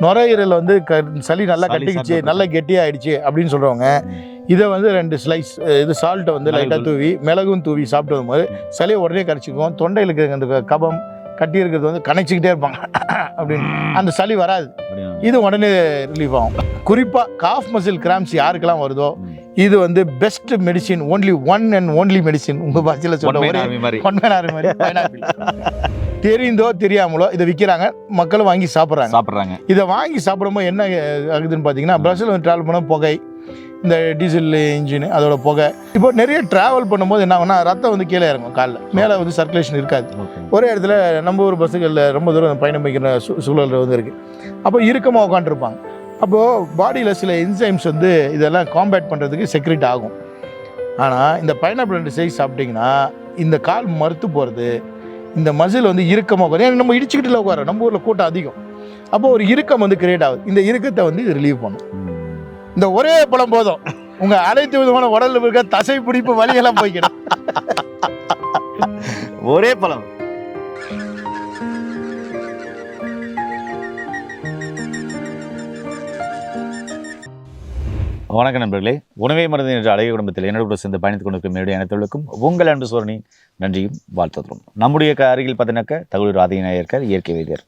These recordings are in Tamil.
நுரையீரல் வந்து க சளி நல்லா கட்டிக்கிச்சு நல்லா கெட்டியாயிடுச்சு அப்படின்னு சொல்கிறவங்க இதை வந்து ரெண்டு ஸ்லைஸ் இது சால்ட்டை வந்து லைட்டாக. தூவி. மிளகும் தூவி சாப்பிட்டு வரும்போது சளியை உடனே கரைச்சிக்கும் தொண்டையில் இருக்கிற அந்த கபம் கட்டி இருக்கிறது வந்து கணைச்சிக்கிட்டே இருப்பாங்க. அப்படின்னு. அந்த சளி வராது? இது உடனே ரிலீஃப் ஆகும். குறிப்பாக காஃப் மசில் கிராம்ஸ் யாருக்கெல்லாம் வருதோ. இது வந்து best medicine only one and only medicine உங்கள் பாஷையில் சொல்ற ஒன்மை ஒரே நாமி மாதிரி. தெரிந்தோ தெரியாமலோ இதை விற்கிறாங்க மக்களும் வாங்கி சாப்பிட்றாங்க. சாப்பிடுறாங்க. இதை வாங்கி சாப்பிடும்போது என்ன ஆகுதுன்னு பார்த்தீங்கன்னா பிரஸில் வந்து ட்ராவல் பண்ண புகை இந்த டீசல் இன்ஜின் அதோட புகை. இப்போ நிறைய ட்ராவல் பண்ணும்போது என்ன ஆகும்னா ரத்தம் வந்து கீழே இறங்கும் காலில். மேலே வந்து சர்க்குலேஷன் இருக்காது. ஒரே இடத்துல நம்ம ஊர் பஸ்ஸுகளில் ரொம்ப தூரம் பயணம் வைக்கிற சூ சூழல் வந்து இருக்குது அப்போ இறுக்கமாக உட்காந்துருப்பாங்க அப்போது பாடியில் சில என்சைம்ஸ் வந்து இதெல்லாம் காம்பேட் பண்ணுறதுக்கு செக்ரெட் ஆகும். ஆனால் இந்த பைனாப்பிள் ரெண்டு சைஸ் சாப்பிட்டிங்கன்னா இந்த கால் மறுத்து போகிறது இந்த மசில் வந்து இறுக்கமாக உட்காரு ஏன்னா நம்ம இடிச்சுக்கிட்டுல உட்கார நம்ம ஊரில் கூட்டம் அதிகம். அப்போ ஒரு இறுக்கம் வந்து கிரியேட் ஆகுது. இந்த இறுக்கத்தை வந்து இது ரிலீவ் பண்ணும். இந்த ஒரே பழம் போதும். உங்க அனைத்து விதமான உடலில் இருக்க தசை பிடிப்பு வலியெல்லாம் போய்க்கிடும். ஒரே பழம். வணக்கம் நண்பர்களே. உணவே மருந்து என்ற அழகிய குடும்பத்தில் என்னோட சேர்ந்து பயணித்துக் கொண்டிருக்கும் என்னுடைய அனைத்துகளுக்கும் உங்கள் அன்பு சோழனி நன்றியும் வாழ்த்துகிறோம் நம்முடைய அருகில் பார்த்தீங்கன்னாக்க ராதிகநாயகர் இருக்கார் இயற்கை வைத்தியர்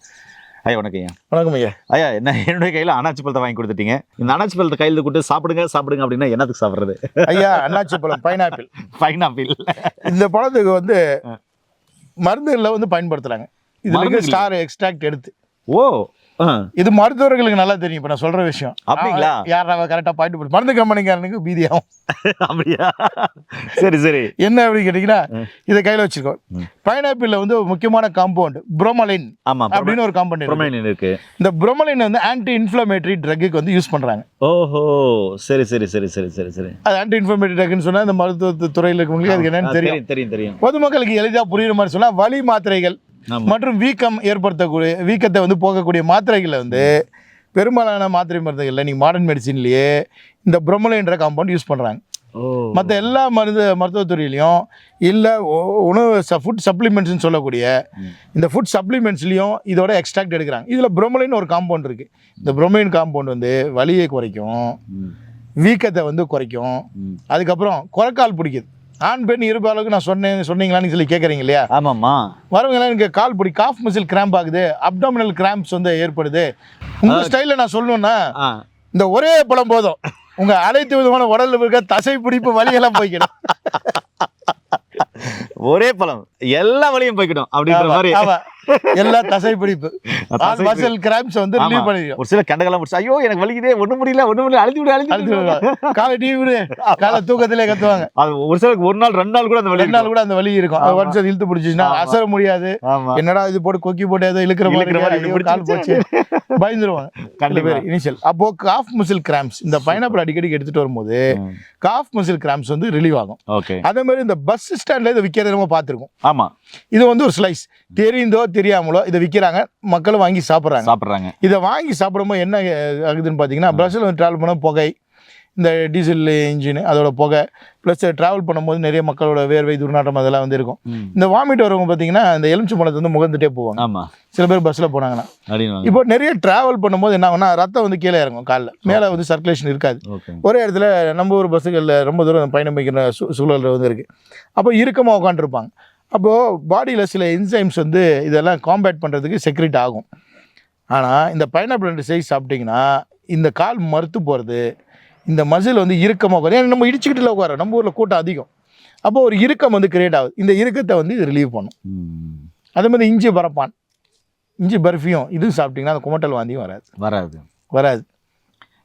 ஐயா வணக்கம் ஐயா. வணக்கம் ஐயா. ஐயா என்ன என்னுடைய கையில் அனாச்சி பழத்தை வாங்கி கொடுத்துட்டீங்க. இந்த அனாச்சி பழத்தை கையில் கொடுத்து சாப்பிடுங்க சாப்பிடுங்க அப்படின்னா என்னத்துக்கு சாப்பிட்றது? ஐயா அண்ணாச்சி பழம் பைனாப்பிள். பைனாப்பிள். இந்த பழத்துக்கு வந்து மருந்துகளில் வந்து இருக்க மருந்துகள்? ஸ்டார் எக்ஸ்ட்ராக்ட் எடுத்து. ஓ இது மருத்துவர்களுக்கு நல்லா தெரியும். இப்போ நான் சொல்ற விஷயம். அப்படிங்களா? யார் அவ கரெக்டாக பாயிண்ட் போட்டு மருந்து கம்பெனிக்காரனுக்கு பீதியாகும். அப்படியா? சரி சரி. என்ன அப்படின்னு கேட்டிங்கன்னா. இதை கையில் வச்சிருக்கோம். பைனாப்பிளில் வந்து ஒரு முக்கியமான காம்பவுண்ட் புரோமலின் ஆமா அப்படின்னு ஒரு காம்பவுண்ட் இருக்கு. இந்த புரோமலின் வந்து ஆன்டி இன்ஃப்ளமேட்டரி ட்ரக்குக்கு வந்து யூஸ் பண்றாங்க. ஓஹோ. சரி சரி சரி சரி சரி சரி. அது ஆன்டி இன்ஃப்ளமேட்டரி ட்ரக்னு சொன்னா இந்த மருத்துவ துறையில் இருக்கவங்களுக்கு அதுக்கு என்னன்னு தெரியும். தெரியும் தெரியும் பொதுமக்களுக்கு எளிதாக புரியுற மாதிரி சொன்னா வலி மாத்திரைகள் மற்றும் வீக்கம் ஏற்படுத்தக்கூடிய வீக்கத்தை வந்து போக்கக்கூடிய மாத்திரைகளை வந்து பெரும்பாலான மாத்திரை மருந்துகளில் நீங்கள் மாடர்ன் மெடிசின்லேயே இந்த புரோமலின்ற காம்பவுண்ட் யூஸ் பண்ணுறாங்க மற்ற எல்லா மருந்து மருத்துவத்துறையிலையும் இல்லை உணவு ஃபுட் சப்ளிமெண்ட்ஸ்னு சொல்லக்கூடிய. இந்த ஃபுட் சப்ளிமெண்ட்ஸ்லையும் இதோட எக்ஸ்ட்ராக்ட் எடுக்கிறாங்க. இதில் புரோமலின் ஒரு காம்பவுண்ட் இருக்குது இந்த புரோமலின் காம்பவுண்ட் வந்து வலியை குறைக்கும் வீக்கத்தை வந்து குறைக்கும். அதுக்கப்புறம் குறைக்கால் பிடிக்குது. ஆண் பெண் இருப்ப அளவுக்கு நான் சொன்னேன் சொன்னீங்களான்னு சொல்லி கேட்குறீங்க இல்லையா ஆமாம்மா வரவங்களாம் எனக்கு கால் பிடி காஃப் மசில் கிராம்ப் ஆகுது அப்டாமினல் கிராம்ப்ஸ் வந்து ஏற்படுது. உங்க ஸ்டைலில் நான் சொல்லணும்னா இந்த ஒரே பழம் போதும். உங்க அனைத்து விதமான உடல்ல இருக்க தசை பிடிப்பு வலியெல்லாம் போய்க்கிடும். ஒரே பழம். எல்லா வழியும் போய்க்கிடும் அப்படின்ற மாதிரி. எல்லா தசை பிடிப்பு மசில் கிராம்ப்ஸ் வந்து ஆமா. ரிலீவ் பண்ணிடும். ஒரு சில கண்டகலாம் முடிச்சு ஐயோ எனக்கு வலிக்குதே ஒண்ணும் முடியல ஒண்ணும் முடியல அழுத்தி விடு அழுத்தி விடு. காலை டீ விடு. காலை தூக்கத்திலே கத்துவாங்க. அது ஒரு சிலருக்கு ஒரு நாள் ரெண்டு நாள் கூட அந்த வலி ரெண்டு நாள் கூட அந்த வலி இருக்கும். அது அது இழுத்து பிடிச்சிச்சுன்னா. அசர முடியாது. என்னடா இது போட்டு கொக்கி போட்டு ஏதோ இழுக்கிற மாதிரி? கால் போச்சு. பயந்துருவாங்க. கண்டிப்பா. இனிஷியல் அப்போ காஃப் மசில் கிராம்ஸ் இந்த பைனாப்பிள் அடிக்கடி எடுத்துட்டு வரும்போது. காஃப் மசில் கிராம்ஸ் வந்து ரிலீவ் ஆகும். ஓகே அதே மாதிரி இந்த பஸ் ஸ்டாண்ட்ல இதை விற்கிறத நம்ம பார்த்துருக்கோம். ஆமா. இது வந்து ஒரு ஸ்லைஸ் தெரிந்தோ தெரியாமலோ இதை விற்கிறாங்க மக்களும் வாங்கி சாப்பிட்றாங்க. சாப்பிடுறாங்க. இதை வாங்கி சாப்பிடும்போது என்ன ஆகுதுன்னு பார்த்தீங்கன்னா பிரஸில் வந்து ட்ராவல் பண்ண புகை இந்த டீசல் இன்ஜின் அதோட புகை ப்ளஸ் ட்ராவல் பண்ணும்போது நிறைய மக்களோட வேர்வை துர்நாற்றம் அதெல்லாம் வந்து இருக்கும். இந்த வாமிட் வரவங்க பார்த்தீங்கன்னா இந்த எலுமிச்சை பழத்தை வந்து முகந்துட்டே போவாங்க. ஆமா. சில பேர் பஸ்ஸில் போனாங்கன்னா. இப்போ நிறைய ட்ராவல் பண்ணும்போது என்ன ஆகும்னா ரத்தம் வந்து கீழே இறங்கும் காலில். மேலே வந்து சர்க்குலேஷன் இருக்காது. ஒரே இடத்துல நம்ம ஊர் பஸ்ஸுகளில் ரொம்ப தூரம் பயணம் வைக்கிற சூழல் வந்து இருக்குது அப்போ இறுக்கமாக உட்காந்துருப்பாங்க அப்போது பாடியில் சில என்சைம்ஸ் வந்து இதெல்லாம் காம்பேட் பண்ணுறதுக்கு செக்ரெட் ஆகும். ஆனால் இந்த பைனாப்பிள் ரெண்டு சைஸ் சாப்பிட்டிங்கன்னா இந்த கால் மறுத்து போகிறது இந்த மசில் வந்து இறுக்கமாக உட்காரு. ஏன்னா நம்ம இடிச்சுக்கிட்டுல உட்காரோம் நம்ம ஊரில் கூட்டம் அதிகம். அப்போ ஒரு இறுக்கம் வந்து கிரியேட் ஆகுது. இந்த இறுக்கத்தை வந்து இது ரிலீவ் பண்ணும். அதே மாதிரி இஞ்சி பரப்பான். இஞ்சி பர்ஃபியும் இதுவும் சாப்பிட்டிங்கன்னா அந்த குமட்டல் வாந்தியும் வராது. வராது. வராது.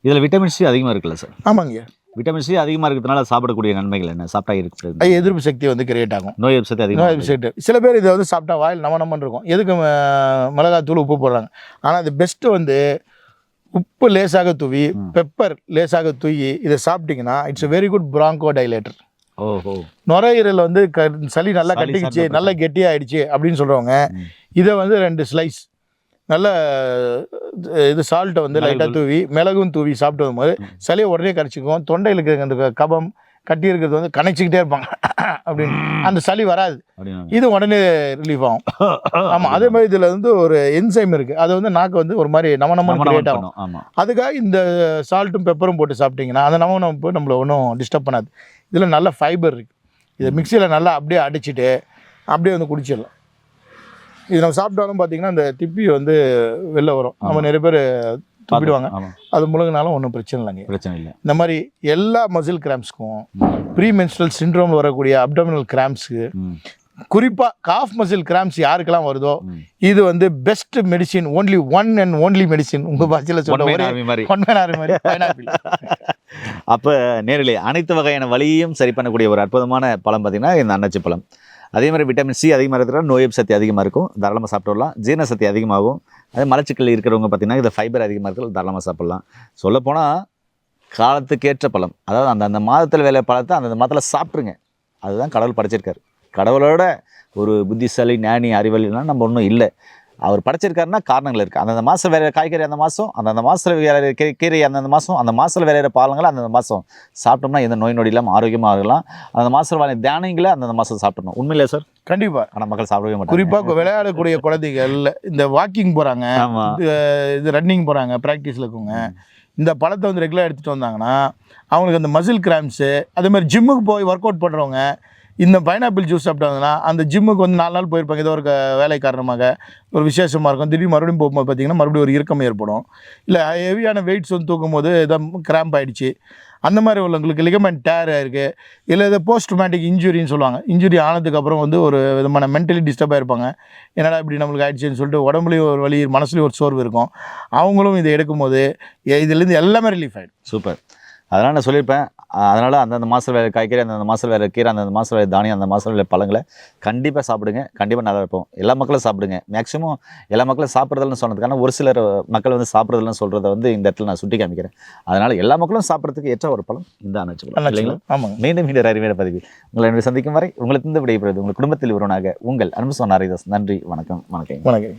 இதுல விட்டமின் சி அதிகமா இருக்குல்ல சார்? ஆமாங்க. விட்டமின் சி அதிகமா இருக்கிறதுனால சாப்பிடக்கூடிய நன்மைகள் என்ன? சாப்பிட்டா இருக்கு எதிர்ப்பு சக்தி வந்து கிரியேட் ஆகும். நோய் எதிர்ப்பு சக்தி அதிகமா நோய் இருக்கு. எபிசைட் சில பேர் இதை வந்து சாப்பிட்டா வாயில் நம்ம நம்மன்னு இருக்கும். எதுக்கு மிளகாத்தூள் உப்பு போடுறாங்க. ஆனால் அது பெஸ்ட்டு வந்து உப்பு லேசாக தூவி பெப்பர் லேசாக தூவி இதை சாப்பிட்டீங்கன்னா it's very good bronchodilator ஓஹோ. நுரையீரல் வந்து க சளி நல்லா கட்டிக்கிச்சு நல்லா கெட்டியாயிடுச்சு அப்படின்னு சொல்கிறவங்க. இதை வந்து ரெண்டு ஸ்லைஸ் நல்ல இது சால்ட்டை வந்து லைட்டாக. தூவி. மிளகும் தூவி சாப்பிட்டு வரும்போது சளியை உடனே கரைச்சிக்கும் தொண்டையில் இருக்கிற அந்த கபம் கட்டி இருக்கிறது வந்து கணைச்சிக்கிட்டே இருப்பாங்க. அப்படின்னு. அந்த சளி வராது. இது உடனே ரிலீஃப் ஆகும். ஆமாம் அதே மாதிரி இதில் வந்து ஒரு என்சைம் இருக்குது அது வந்து நாக்கு வந்து ஒரு மாதிரி நம்ம கிரியேட் ஆகும். அதுக்காக இந்த சால்ட்டும் பெப்பரும் போட்டு சாப்பிட்டீங்கன்னா அந்த நம்ம நம்ம நம்மளை ஒன்றும் டிஸ்டர்ப் பண்ணாது. இதில் நல்ல ஃபைபர் இருக்குது இதை மிக்சியில் நல்லா அப்படியே அடிச்சிட்டு அப்படியே வந்து குடிச்சிடலாம். இது நம்ம சாப்பிட்டாலும் பார்த்தீங்கன்னா அந்த திப்பி வந்து வெளில வரும். நம்ம நிறைய பேர் துப்பிடுவாங்க. அது முழுங்கினாலும் ஒன்றும் பிரச்சனை இல்லைங்க. பிரச்சனை இல்லை. இந்த மாதிரி எல்லா மசில் கிராம்ஸ்க்கும் ப்ரீ மென்ஸ்ட்ரல் சிண்ட்ரோமில் வரக்கூடிய அப்டமினல் கிராம்ஸுக்கு குறிப்பாக காஃப் மசில் கிராம்ஸ் யாருக்கெல்லாம் வருதோ. இது வந்து best medicine only one and only medicine உங்கள் பாஷையில் சொல்ல. அப்போ நேரிலே அனைத்து வகையான வலியையும் சரி பண்ணக்கூடிய ஒரு அற்புதமான பழம் பார்த்தீங்கன்னா இந்த அன்னாச்சி பழம் அதே மாதிரி விட்டமின் சி அதிகமாக இருக்கிற நோய் சக்தி அதிகமாக இருக்கும். தாராளமாக சாப்பிட்டு வரலாம் ஜீரண சக்தி அதிகமாகும். அதே மலச்சிக்கல் இருக்கிறவங்க பார்த்திங்கன்னா இது ஃபைபர் அதிகமாக இருக்கிறது தாராளமாக சாப்பிடலாம். சொல்லப்போனால் காலத்துக்கேற்ற பழம். அதாவது அந்த அந்த மாதத்தில் வேலை பழத்தை அந்தந்த மாதத்தில் சாப்பிட்ருங்க அதுதான் கடவுள் படைச்சிருக்காரு. கடவுளோட ஒரு புத்திசாலி ஞானி அறிவல்லாம் நம்ம ஒன்றும் இல்லை. அவர் படைச்சிருக்காருன்னா காரணங்கள் இருக்குது அந்தந்த மாதம் வேற காய்கறி அந்த மாதம் அந்தந்த மாதத்தில் வேற கீரை அந்தந்த மாதம் அந்த மாதத்தில் விளையிற பாலங்களை அந்தந்த மாதம் சாப்பிட்டோம்னா எந்த நோய் நொடி இல்லாமல் ஆரோக்கியமாக இருக்கலாம். அந்த மாதத்தில் வாழ தியானங்களை அந்தந்த மாதம் சாப்பிடணும். உண்மையிலே சார்? கண்டிப்பா. ஆனால் மக்கள் சாப்பிடவே மாட்டாங்க. குறிப்பாக விளையாடக்கூடிய குழந்தைகள் இந்த வாக்கிங் போகிறாங்க இது ரன்னிங் போகிறாங்க ப்ராக்டிஸில் இருக்கவங்க. இந்த பழத்தை வந்து ரெகுலராக எடுத்துகிட்டு வந்தாங்கன்னா அவங்களுக்கு அந்த மசில் கிராம்ஸு அதே மாதிரி ஜிம்முக்கு போய் ஒர்க் அவுட் பண்ணுறவங்க இந்த பைனாப்பிள் ஜூஸ் சாப்பிட்டாங்கன்னா அந்த ஜிம்முக்கு வந்து நாலு நாள் போயிருப்பாங்க. ஏதோ ஒரு வேலை காரணமாக. ஒரு விசேஷமாக இருக்கும். திடீர் மறுபடியும் போகும்போது பார்த்திங்கன்னா மறுபடியும் ஒரு இறுக்கம் ஏற்படும். இல்லை ஹெவியான வெயிட்ஸ் வந்து தூக்கும் போது ஏதாவது கிராம்ப் ஆகிடுச்சு அந்த மாதிரி உள்ளவங்களுக்கு லிகமெண்ட் டேர் ஆயிருக்கு. இல்லை இதை போஸ்ட்மேட்டிக் இன்ஜுரின்னு சொல்லுவாங்க. இன்ஜுரி ஆனதுக்கப்புறம் வந்து ஒரு விதமான மென்டலி டிஸ்டர்ப் ஆகிருப்பாங்க என்னடா இப்படி நம்மளுக்கு ஆயிடுச்சுன்னு சொல்லிட்டு உடம்புலையும் ஒரு வழி மனசுலையும் ஒரு சோர்வு இருக்கும். அவங்களும் இதை எடுக்கும்போது இதுலேருந்து எல்லாமே ரிலீஃப் ஆகிடும் சூப்பர். அதனால் நான் சொல்லியிருப்பேன் அதனால் அந்தந்த மாதம் வேறு காய்கறி அந்தந்த மாதம் வேறு கீரை அந்தந்த மாதம் வேறு தானியம் அந்த மாதம் வேறு பழங்களை கண்டிப்பாக சாப்பிடுங்க கண்டிப்பாக நல்லா இருப்போம். எல்லா மக்களும் சாப்பிடுங்க. மேக்ஸிமம் எல்லா மக்களும் சாப்பிட்றதில்லன்னு சொன்னதுக்கான ஒரு சிலர் மக்கள் வந்து சாப்பிட்றதில்லன்னு சொல்கிறத வந்து இந்த இடத்துல நான் சுட்டி காமிக்கிறேன். அதனால் எல்லா மக்களும் சாப்பிட்றதுக்கு ஏற்ற ஒரு பழம் இந்த அணைச்சு பழம். இல்லைங்களா? ஆமாங்க. மீண்டும் மீண்டும் அறிவியல் பதிவு உங்களை என்னுடைய சந்திக்கும் வரை உங்களை இருந்து விடைபெறுவது உங்கள் குடும்பத்தில் ஒருவனாக உங்கள் அன்பு சொன்ன ஹரிதாஸ் நன்றி வணக்கம் வணக்கம். வணக்கம்.